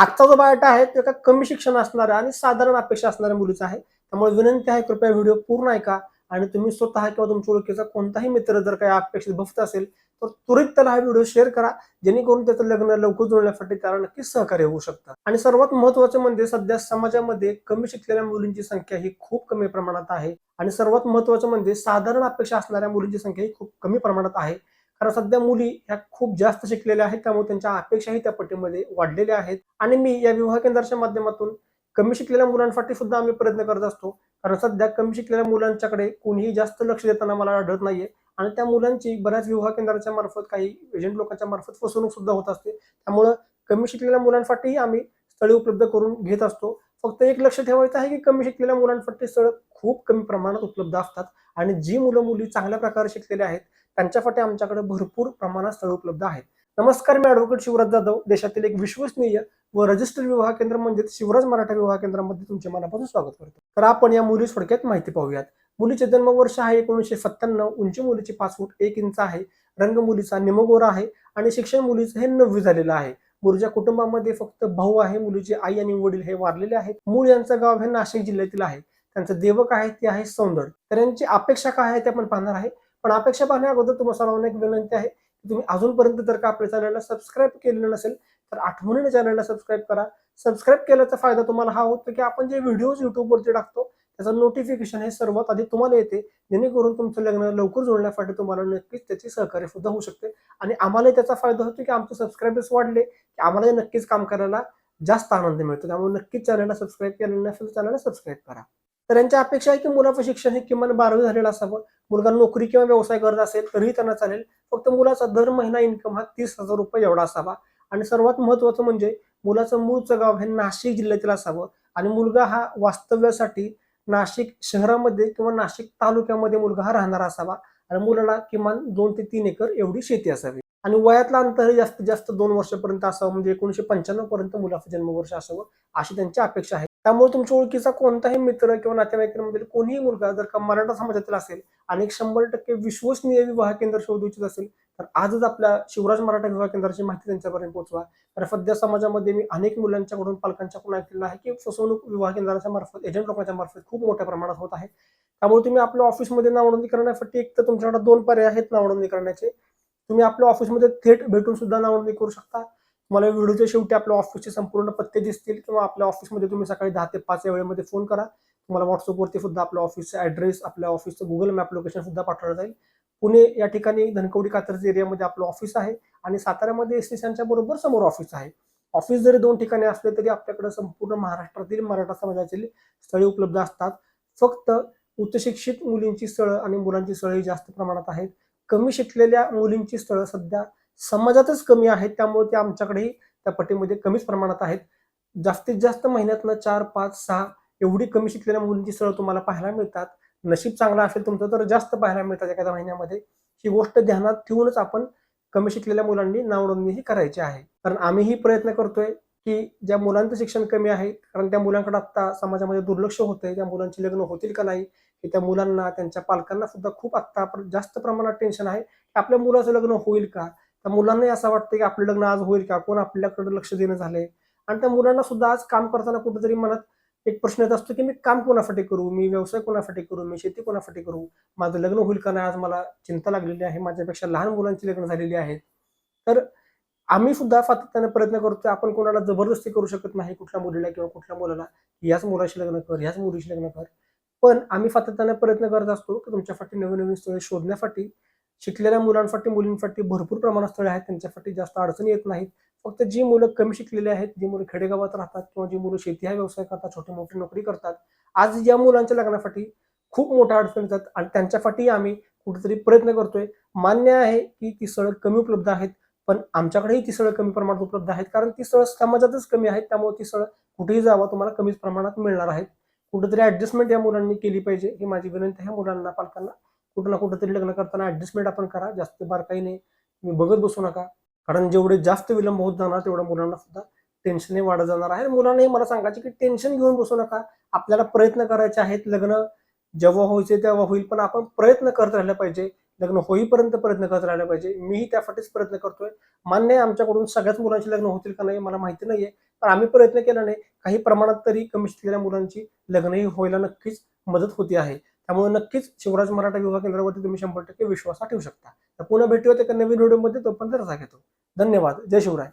आजचा जो बायोटा आहे तो एका कमी शिक्षण असणाऱ्या आणि साधारण अपेक्षा असणाऱ्या मुलीचा आहे. त्यामुळे विनंती आहे कृपया व्हिडिओ पूर्ण ऐका आणि तुम्ही स्वतः किंवा तुमच्या ओळखीचा कोणताही मित्र जर काही अपेक्षित बघत असेल तर त्वरित त्याला हा व्हिडिओ शेअर करा जेणेकरून त्याचं लग्न लवकर जुळण्यासाठी त्याला नक्कीच सहकार्य होऊ शकतं. आणि सर्वात महत्वाचं म्हणजे सध्या समाजामध्ये कमी शिकलेल्या मुलींची संख्या ही खूप कमी प्रमाणात आहे. आणि सर्वात महत्वाचं म्हणजे साधारण अपेक्षा असणाऱ्या मुलींची संख्या ही खूप कमी प्रमाणात आहे. कारण सध्या मुली ह्या खूप जास्त शिकलेल्या आहेत त्यामुळे त्यांच्या अपेक्षाही त्या पटीमध्ये वाढलेल्या आहेत. आणि मी या विवाह केंद्राच्या माध्यमातून कमी शिकलेल्या मुलांसाठी सुद्धा आम्ही प्रयत्न करत असतो. कारण सध्या कमी शिकलेल्या मुलांच्याकडे कोणीही जास्त लक्ष देताना मला आढळत नाहीये. आणि त्या मुलांची बऱ्याच विवाह केंद्राच्या मार्फत काही एजंट लोकांच्या मार्फत फसवणूक सुद्धा होत असते. त्यामुळं कमी शिकलेल्या मुलांसाठीही आम्ही स्थळे उपलब्ध करून घेत असतो. फक्त एक लक्ष ठेवायचं आहे की कमी शिकलेल्या मुलांसाठी स्थळ खूप कमी प्रमाणात उपलब्ध असतात. आणि जी मुलं मुली चांगल्या प्रकारे शिकलेले आहेत त्यांच्यासाठी आमच्याकडे भरपूर प्रमाणात स्थळ उपलब्ध आहेत. नमस्कार मी ॲडव्होकेट शिवराज जाधव. देशातील एक विश्वसनीय व रजिस्टर्ड विवाह केंद्र म्हणजे शिवराज मराठा विवाह केंद्रामध्ये तुमचे मनापासून स्वागत करतो. तर आपण या मुली थोडक्यात माहिती पाहूयात. मुलीचे जन्मवर्ष आहे एकोणीसशे सत्त्याण्णव. उंची मुलीची पाच फूट एक इंच आहे. रंग मुलीचा निमगोरा आहे आणि शिक्षण मुलीचं हे नववी झालेलं आहे. मुलीच्या कुटुंबामध्ये फक्त भाऊ आहे मुलीचे आई आणि वडील हे वारलेले आहेत. मूळ यांचं गाव हे नाशिक जिल्ह्यातील आहे. त्यांचं देवक आहे ते आहे सौंदर्य तर यांची अपेक्षा काय आहे ते आपण पाहणार आहे. पण अपेक्षा पाहण्या अगोदर तुम्हाला सर्वांना एक विनंती आहे की तुम्ही अजूनपर्यंत जर का आपल्या चॅनलला सबस्क्राईब केलेलं नसेल तर आठवणीने चॅनलला सबस्क्राईब करा. सबस्क्राईब केल्याचा फायदा तुम्हाला हा होतो की आपण जे व्हिडिओज युट्यूबवरती टाकतो त्याचं नोटिफिकेशन हे सर्वात आधी तुम्हाला येते जेणेकरून तुमचं लग्न लवकर जोडण्यासाठी तुम्हाला नक्कीच त्याची सहकार्य सुद्धा होऊ शकते. आणि आम्हालाही त्याचा फायदा होतो की आमचे सबस्क्रायबर्स वाढले की आम्हालाही नक्कीच काम करायला जास्त आनंद मिळतो. त्यामुळे नक्कीच चॅनलला सबस्क्राईब केलेलं नसेल चॅनलला सबस्क्राईब करा. तर यांच्या अपेक्षा आहे की मुलाचं शिक्षण हे किमान बारावी झालेलं असावं. मुलगा नोकरी किंवा व्यवसाय करत असेल तरीही त्यांना चालेल. फक्त मुलाचा दर महिना इन्कम हा तीस हजार रुपये एवढा असावा. आणि सर्वात महत्वाचं म्हणजे मुलाचं मूळचं गाव हे नाशिक जिल्ह्यातील असावं. आणि मुलगा हा वास्तव्यासाठी नाशिक शहरामध्ये किंवा नाशिक तालुक्यामध्ये मुलगा हा राहणारा असावा. आणि मुलाला किमान दोन ते तीन एकर एवढी शेती असावी. आणि वयातला अंतर जास्तीत जास्त दोन वर्षापर्यंत असावं. म्हणजे एकोणीशे पंच्याण्णव पर्यंत मुलाचं जन्मवर्ष असावं अशी त्यांची अपेक्षा आहे. त्यामुळे तुमच्या ओळखीचा कोणताही मित्र किंवा नातेवाईकांमधील कोणीही मुलगा जर का मराठा समाजातील असेल आणि शंभर टक्के विश्वसनीय विवाह केंद्र शोधू इच्छित असेल तर आजच आपल्या शिवराज मराठा विवाह केंद्राची माहिती त्यांच्यापर्यंत पोहोचवा. तर सध्या समाजामध्ये मी अनेक मुलांच्याकडून पालकांच्याकडून ऐकलेलं आहे की फसवणूक विवाह केंद्राच्या मार्फत एजंट लोकांच्या मार्फत खूप मोठ्या प्रमाणात होत आहे. त्यामुळे तुम्ही आपल्या ऑफिसमध्ये नावनोंदणी करण्यासाठी एक तर तुमच्याकडे दोन पर्याय आहेत नावनोंदणी करण्याचे. तुम्ही आपल्या ऑफिसमध्ये थेट भेटून सुद्धा नावनोंदणी करू शकता. तुम्हाला व्हिडिओच्या शेवटी आपल्या ऑफिसचे संपूर्ण पत्ते दिसतील किंवा आपल्या ऑफिसमध्ये तुम्ही सकाळी दहा ते पाच या वेळेमध्ये फोन करा. तुम्हाला व्हॉट्सअपवरती सुद्धा आपल्या ऑफिसचा ऍड्रेस आपल्या ऑफिसचं गुगल मॅप लोकेशन सुद्धा पाठवलं जाईल. पुणे या ठिकाणी धनकवडी कात्रज एरियामध्ये आपलं ऑफिस आहे आणि साताऱ्यामध्ये एस टी बरोबर समोर ऑफिस आहे. ऑफिस जरी दोन ठिकाणी असले तरी आपल्याकडे संपूर्ण महाराष्ट्रातील मराठा समाजातील स्थळे उपलब्ध असतात. फक्त उच्चशिक्षित मुलींची स्थळं आणि मुलांची स्थळं जास्त प्रमाणात आहेत. कमी शिकलेल्या मुलींची स्थळं सध्या समाजातच कमी आहेत त्यामुळे ते आमच्याकडेही त्या पटीमध्ये कमीच प्रमाणात आहेत. जास्तीत जास्त महिन्यातनं चार पाच सहा एवढी कमी शिकलेल्या मुलींची सरळ तुम्हाला पाहायला मिळतात. नशीब चांगला असेल तुमचं तर जास्त पाहायला मिळतात एखाद्या महिन्यामध्ये. ही गोष्ट ध्यानात ठेवूनच आपण कमी शिकलेल्या मुलांनी नावनोंदणी ही करायची आहे. कारण आम्हीही प्रयत्न करतोय की ज्या मुलांचं शिक्षण कमी आहे कारण त्या मुलांकडे आता समाजामध्ये दुर्लक्ष होतंय त्या मुलांची लग्न होतील का नाही की त्या मुलांना त्यांच्या पालकांना सुद्धा खूप आत्ता जास्त प्रमाणात टेन्शन आहे की आपल्या मुलाचं लग्न होईल का? त्या मुलांनाही असं वाटतं की आपलं लग्न आज होईल का? कोण आपल्याकडे लक्ष देणं झालंय? आणि त्या मुलांना सुद्धा आज काम करताना कुठेतरी मनात एक प्रश्न येत असतो की मी काम कोणासाठी करू? मी व्यवसाय कोणासाठी करू? मी शेती कोणासाठी करू? माझं लग्न होईल का नाही? आज मला चिंता लागलेली आहे. माझ्यापेक्षा लहान मुलांची लग्न झालेली आहेत. तर आम्ही सुद्धा सातत्याने प्रयत्न करतो आपण कोणाला जबरदस्ती करू शकत नाही कुठल्या मुलीला किंवा कुठल्या मुलाला याच मुलाशी लग्न कर ह्याच मुलीशी लग्न कर. पण आम्ही सातत्याने प्रयत्न करत असतो की तुमच्यासाठी नवीन नवीन स्थळे शोधण्यासाठी शिकलेल्या मुलांसाठी मुलींसाठी भरपूर प्रमाणात स्थळे आहेत. त्यांच्यासाठी जास्त अडचणी येत नाहीत. फक्त जी मुलं कमी शिकलेली आहेत जी मुलं खेडेगावात राहतात किंवा जी मुलं शेती हा व्यवसाय करतात छोटी मोठी नोकरी करतात आज या मुलांच्या लग्नासाठी खूप मोठ्या अडचणी येतात आणि त्यांच्यासाठी आम्ही कुठेतरी प्रयत्न करतोय. मान्य आहे की ती स्थळं कमी उपलब्ध आहेत पण आमच्याकडेही ती स्थळं कमी प्रमाणात उपलब्ध आहेत. कारण ती स्थळं समाजातच कमी आहेत त्यामुळे ती स्थळं कुठेही जावा तुम्हाला कमीच प्रमाणात मिळणार आहेत. कुठेतरी ऍडजस्टमेंट या मुलांनी केली पाहिजे ही माझी विनंती आहे मुलांना पालकांना. कुठं ना कुठेतरी लग्न करताना ऍडजस्टमेंट आपण करा. जास्त बारकाईने तुम्ही बघत बसू नका. कारण जेवढे जास्त विलंब होत जाणार तेवढ्या मुलांना सुद्धा टेन्शनही वाढत जाणार आहे. मुलांनाही मला सांगायचे की टेन्शन घेऊन बसू नका. आपल्याला प्रयत्न करायचे आहेत लग्न. जेव्हा व्हायचे तेव्हा होईल पण आपण प्रयत्न करत राहिलं पाहिजे. लग्न होईपर्यंत प्रयत्न करत राहिला पाहिजे. मीही त्यासाठीच प्रयत्न करतोय. मान्य आहे आमच्याकडून सगळ्याच मुलांची लग्न होतील का नाही मला माहिती नाहीये. पण आम्ही प्रयत्न केला नाही. काही प्रमाणात तरी कमी शिकलेल्या मुलांची लग्नही व्हायला नक्कीच मदत होती आहे. त्यामुळे नक्कीच शिवराज मराठा विवाह केंद्रावरती तुम्ही शंभर टक्के विश्वास ठेवू शकता. तर पुन्हा भेटूया एका नवीन व्हिडिओमध्ये तो पण घेतो. धन्यवाद. जय शिवराय.